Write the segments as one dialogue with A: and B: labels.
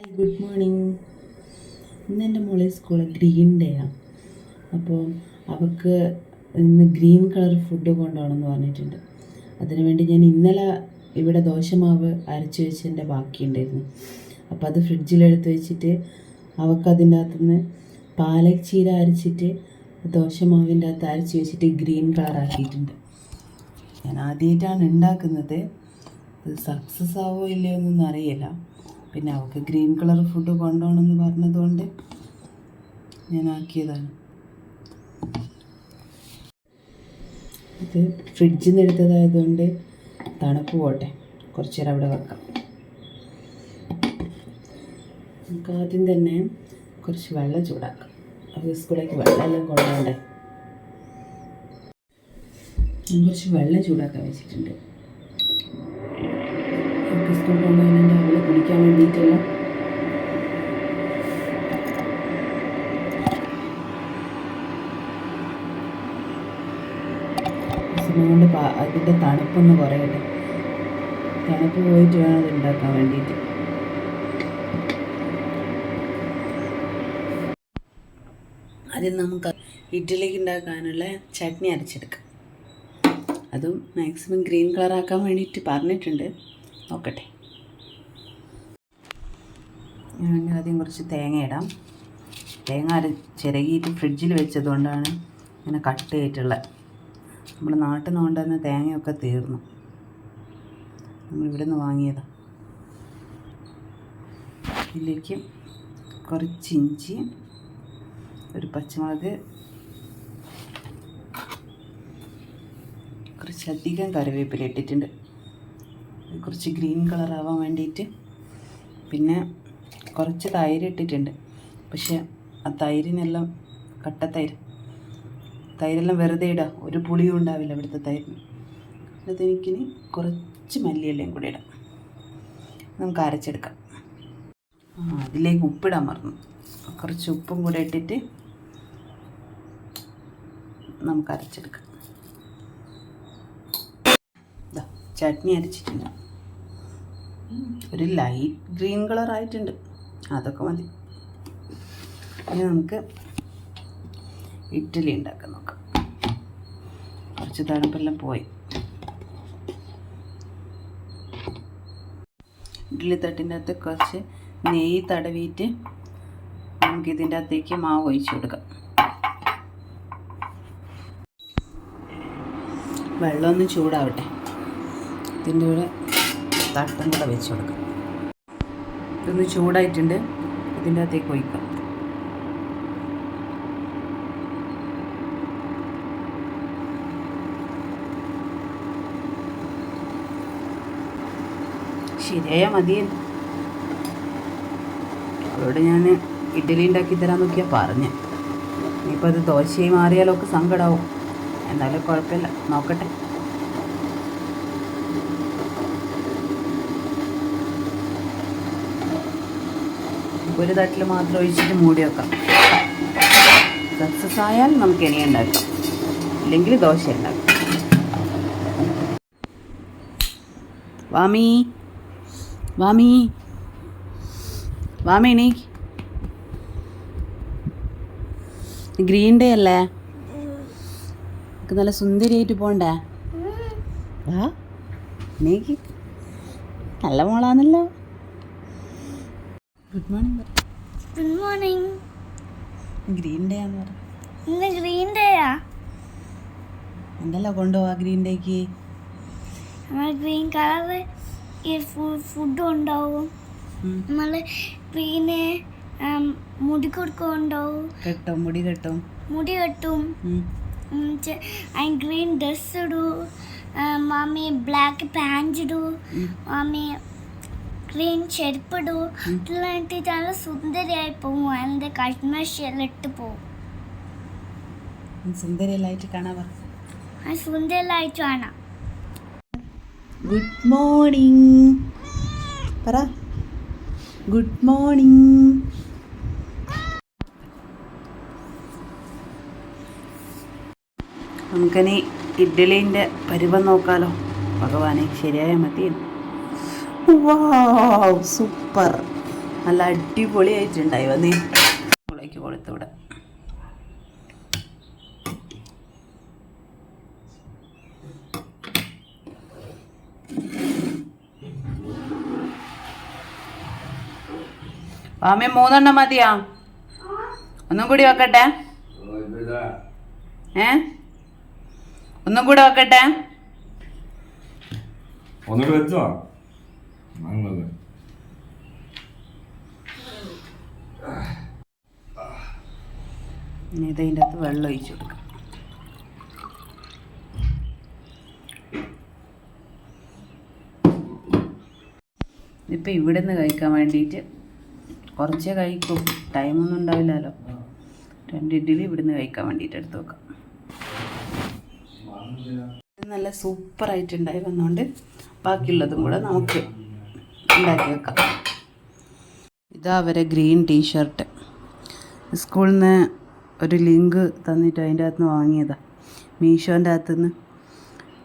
A: Good morning ഇന്ന് എന്റെ മോളെ സ്കൂളിൽ ഗ്രീൻ ഡേ ആണ് അപ്പോൾ അവൾക്ക് ഇന്ന് ഗ്രീൻ കളർ ഫുഡ് കൊണ്ടുപോകണമെന്ന് പറഞ്ഞിട്ടുണ്ട്. അതിനുവേണ്ടി ഞാൻ ഇന്നലെ ഇവിടെ ദോശമാവ് അരച്ച് വെച്ചതിന്റെ ബാക്കിയുണ്ടായിരുന്നു അപ്പോൾ അത് ഫ്രിഡ്ജിലെടുത്ത് വെച്ചിട്ട് അവൾക്ക് അതിന്റെ അകത്തുനിന്ന് പാലക് ചീര അരച്ചിട്ട് ദോശമാവിന്റെ അകത്ത് അരച്ച് വെച്ചിട്ട് ഗ്രീൻ കളർ ആക്കിയിട്ടുണ്ട്. ഞാൻ ആദ്യമായിട്ടാണ് ഉണ്ടാക്കുന്നത്. സക്സസ് ആവോ ഇല്ലയോ എന്നൊന്നും അറിയില്ല. പിന്നെ അവൾക്ക് ഗ്രീൻ കളർ ഫുഡ് കൊണ്ടുപോകണമെന്ന് പറഞ്ഞതുകൊണ്ട് ഞാൻ ആക്കിയതാണ്. ഇത് ഫ്രിഡ്ജിൽ നിന്ന് എടുത്തതായതുകൊണ്ട് തണുപ്പ് പോട്ടെ. കുറച്ച് നേരം അവിടെ വെക്കാം. നമുക്ക് ആദ്യം തന്നെ കുറച്ച് വെള്ളം ചൂടാക്കാം. അപ്പോൾ സ്കൂളിലേക്ക് വെള്ളമെല്ലാം കൊണ്ടുപോകണ്ടേ? കുറച്ച് വെള്ളം ചൂടാക്കാൻ വെച്ചിട്ടുണ്ട്. സ്കൂൾ രാവിലെ കുടിക്കാൻ വേണ്ടിയിട്ടുള്ള സമയം കൊണ്ട് അതിന്റെ തണുപ്പൊന്ന് കുറയട്ടെ തണുപ്പ് പോയിട്ട് വേണം അത് ഉണ്ടാക്കാൻ വേണ്ടിയിട്ട്. ആദ്യം നമുക്ക് ഇഡ്ഡലിക്ക് ഉണ്ടാക്കാനുള്ള ചട്നി അരച്ചെടുക്കാം. അതും മാക്സിമം ഗ്രീൻ കളർ ആക്കാൻ വേണ്ടിയിട്ട് പറഞ്ഞിട്ടുണ്ട്. നോക്കട്ടെ. ഞാൻ ആദ്യം കുറച്ച് തേങ്ങ ഇടാം. തേങ്ങ അര ചിരകിയിട്ട് ഫ്രിഡ്ജിൽ വെച്ചതുകൊണ്ടാണ് ഇങ്ങനെ കട്ട് ചെയ്തിട്ടുള്ളത് നമ്മൾ നാട്ടിൽ നിന്ന് കൊണ്ടുവന്ന തേങ്ങയൊക്കെ തീർന്നു. നമ്മൾ ഇവിടെ നിന്ന് വാങ്ങിയതാണ് ഇതിലേക്ക് കുറച്ച് ഇഞ്ചി ഒരു പച്ചമുളക് കുറച്ചധികം കറിവേപ്പില ഇട്ടിട്ടുണ്ട്. കുറച്ച് ഗ്രീൻ കളർ ആവാൻ വേണ്ടിയിട്ട്. പിന്നെ കുറച്ച് തൈര് ഇട്ടിട്ടുണ്ട്. പക്ഷേ ആ തൈരിനെല്ലാം കട്ട തൈര്. തൈരെല്ലാം വെറുതെ ഇടാം. ഒരു പുളിയും ഉണ്ടാവില്ല ഇവിടുത്തെ തൈരിന്. എന്നിട്ട് എനിക്കിനി കുറച്ച് മല്ലിയെല്ലാം കൂടി ഇടാം. നമുക്ക് അരച്ചെടുക്കാം. അതിലേക്ക് ഉപ്പിടാൻ മറന്നു. കുറച്ച് ഉപ്പും കൂടെ ഇട്ടിട്ട് നമുക്ക് അരച്ചെടുക്കാം. ചട്നി അരച്ചിട്ടുണ്ട്. ഉം, ഒരു ലൈറ്റ് ഗ്രീൻ കളർ ആയിട്ടുണ്ട്. അതൊക്കെ മതി. ഇനി നമുക്ക് ഇഡ്ഡലി ഉണ്ടാക്കാൻ നോക്കാം. കുറച്ച് തണുപ്പെല്ലാം പോയി. ഇഡ്ഡലി തട്ടിന്റെ അകത്ത് കുറച്ച് നെയ്യ് തടവിയിട്ട് നമുക്ക് ഇതിന്റെ അകത്തേക്ക് മാവ് ഒഴിച്ചു കൊടുക്കാം. വെള്ളമൊന്നും ചൂടാവട്ടെ. ഇതിന്റെ കൂടെ തട്ടും കൂടെ വെച്ച് കൊടുക്കാം. ഇതൊന്ന് ചൂടായിട്ടുണ്ട്. ഇതിന്റെ അകത്തേക്ക് ഒഴിക്കാം. ശരിയായ മതിയല്ലോ അവരോട് ഞാൻ ഇഡ്ഡലി ഉണ്ടാക്കി തരാൻ നോക്കിയാൽ പറഞ്ഞു. ഇനിയിപ്പോൾ അത് ദോശയായി മാറിയാലൊക്കെ സങ്കടമാവും എന്നാലും കുഴപ്പമില്ല. നോക്കട്ടെ. ഒരു തട്ടിൽ മാത്രം ഒഴിച്ചിട്ട് മൂടി വെക്കാം. സക്സസ് ആയാൽ നമുക്ക് ഇനി ഉണ്ടാക്കാം. ഇല്ലെങ്കിൽ ദോശ ഉണ്ടാക്കാം. വാമി. വാമി. വാമി നീ ഗ്രീൻ ഡേ അല്ലേ? നമുക്ക് നല്ല സുന്ദരിയായിട്ട് പോണ്ടേ? ആ? നീക്ക് നല്ല മോളാന്നല്ലോ good morning
B: good morning
A: green day ആന്ന് പറ.
B: ഇന്ന് ഗ്രീൻ ഡേയാ
A: എന്തല്ലോ കൊണ്ടുപോവാ ഗ്രീൻ ഡേക്ക്
B: നമ്മൾ ഗ്രീൻ കളർ ഫുഡ് ഉണ്ടാവും നമ്മൾ ഗ്രീന് മുടി കൊടുക്കുന്നുണ്ടാവും
A: കെട്ടും മുടി കെട്ടും.
B: മുടി കെട്ടും. ഗ്രീൻ ഡ്രസ് ഇടൂ. മാമി ബ്ലാക്ക് പാന്റ് ഇടൂ. മമ്മി ഗ്രീൻ ചെരുപ്പിടൂ ഇതെല്ലാം ഇട്ടിട്ട് നല്ല സുന്ദരിയായി പോകും അതിന്റെ കശ്മീഷെല്ലാം ഇട്ട് പോകും
A: സുന്ദരിയല്ലായിട്ട് കാണാൻ
B: ആ സുന്ദരിയായിട്ട് കാണാം.
A: ഗുഡ് മോർണിംഗ് പറ. ഗുഡ് മോർണിംഗ് നമുക്കിനി ഇഡ്ഡലീന്റെ പരുവം നോക്കാലോ. ഭഗവാനെ ശരിയായ മതി വാവ് സൂപ്പർ നല്ല അടിപൊളിയായിട്ടുണ്ടായി വന്നേ. മുളയ്ക്ക് കൊടുത്തൂടെ വാമി മൂന്നെണ്ണം മതിയാ? ഒന്നും കൂടി വെക്കട്ടെ? ഏ? ഒന്നും കൂടെ വെക്കട്ടെ?
C: ഒന്നും കൂടെ വെച്ചോ? നല്ലത്.
A: ഇനി ഇതിന്റെ അകത്ത് വെള്ളം ഒഴിച്ചു കൊടുക്കാം. ഇപ്പം ഇവിടെ നിന്ന് കഴിക്കാൻ വേണ്ടിയിട്ട് കുറച്ചേ കഴിക്കും. ടൈമൊന്നും ഉണ്ടാവില്ലല്ലോ. രണ്ട് ഇഡ്ഡലി ഇവിടെ നിന്ന് കഴിക്കാൻ വേണ്ടിയിട്ട് എടുത്ത് വെക്കാം. നല്ല സൂപ്പറായിട്ടുണ്ടായി വന്നുകൊണ്ട് ബാക്കിയുള്ളതും കൂടെ നമുക്ക് ഉണ്ടാക്കി വെക്കാം ഇതാ അവരെ ഗ്രീൻ ടീഷർട്ട്. സ്കൂളിൽ നിന്ന് ഒരു ലിങ്ക് തന്നിട്ട് അതിന്റെ അകത്ത് നിന്ന് വാങ്ങിയതാ. മീഷോന്റെ അകത്ത് നിന്ന്.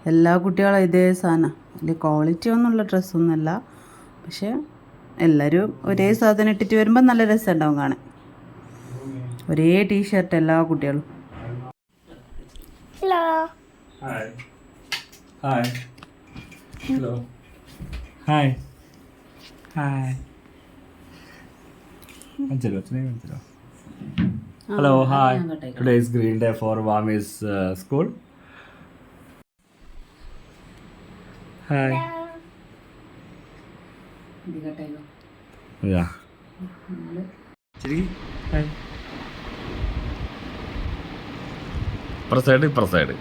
A: എല്ലാ കുട്ടികളും ഇതേ സാധനം. വലിയ ക്വാളിറ്റി ഒന്നുമുള്ള ഡ്രസ്സൊന്നുമല്ല പക്ഷേ എല്ലാവരും ഒരേ സാധനം ഇട്ടിട്ട് വരുമ്പോൾ നല്ല രസമുണ്ടാവും കാണാൻ. ഒരേ ടീഷർട്ട് എല്ലാ കുട്ടികളും.
B: Hello
C: hi hi hello hi hello hi today is green day for വാമീസ് school hi യാ ശരി ഹായ് ഇപ്പുറ സൈഡ് ഇപ്പുറ സൈഡ്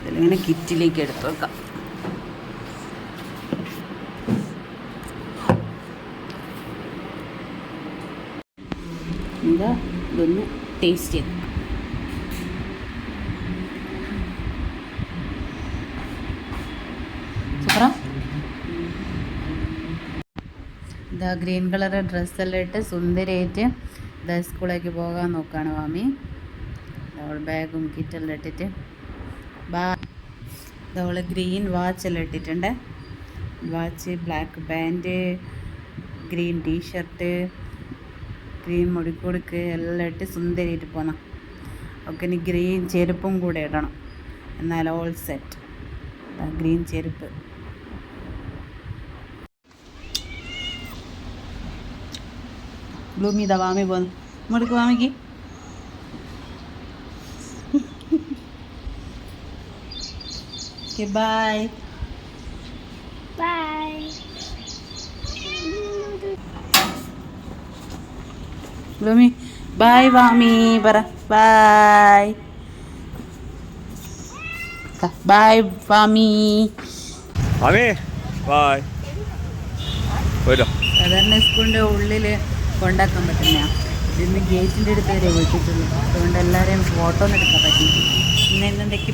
A: ഇതിലിങ്ങനെ കിറ്റിലേക്ക് എടുത്തു വെക്കാം. എന്താ ഇതൊന്ന് ടേസ്റ്റ് ചെയ്ത്. ഇതാ ഗ്രീൻ കളർ ഡ്രസ്സെല്ലാം ഇട്ട് സുന്ദരിയായിട്ട് ഇതാ സ്കൂളിലേക്ക് പോകാൻ നോക്കുകയാണ് മാമി. അവൾ ബാഗും കിറ്റെല്ലാം ഇട്ടിട്ട്. ബാ. ഇതവൾ ഗ്രീൻ വാച്ച് എല്ലാം ഇട്ടിട്ടുണ്ട്. Watch black band green t-shirt green മുടിക്കൊടുക്ക് എല്ലാം ഇട്ട് സുന്ദരിയായിട്ട് പോകണം ഒക്കെ ഇനി ഗ്രീൻ ചെരുപ്പും കൂടെ ഇടണം. എന്നാൽ ഓൾ സെറ്റ്. ഗ്രീൻ ചെരുപ്പ്. ബ്ലൂമി ഇതാ വാമി പോന്ന് മുടുക്ക് വാമിക്ക് ഓക്കെ ബൈ
B: ബൈ
A: ബ്ലൂമി ബൈ വാമി പറ ബൈ ബൈ വാമി
C: വാമി ബായ് പോയിട്ടോ
A: സാധാരണ സ്കൂളിന്റെ ഉള്ളിൽ കൊണ്ടാക്കാൻ പറ്റുന്ന ഇന്ന് ഗേറ്റിന്റെ അടുത്ത് വരെ വിളിച്ചിട്ടുള്ളൂ അതുകൊണ്ട് എല്ലാവരെയും ഫോട്ടോ എടുക്കാൻ പറ്റി ഇന്ന് എന്തൊക്കെ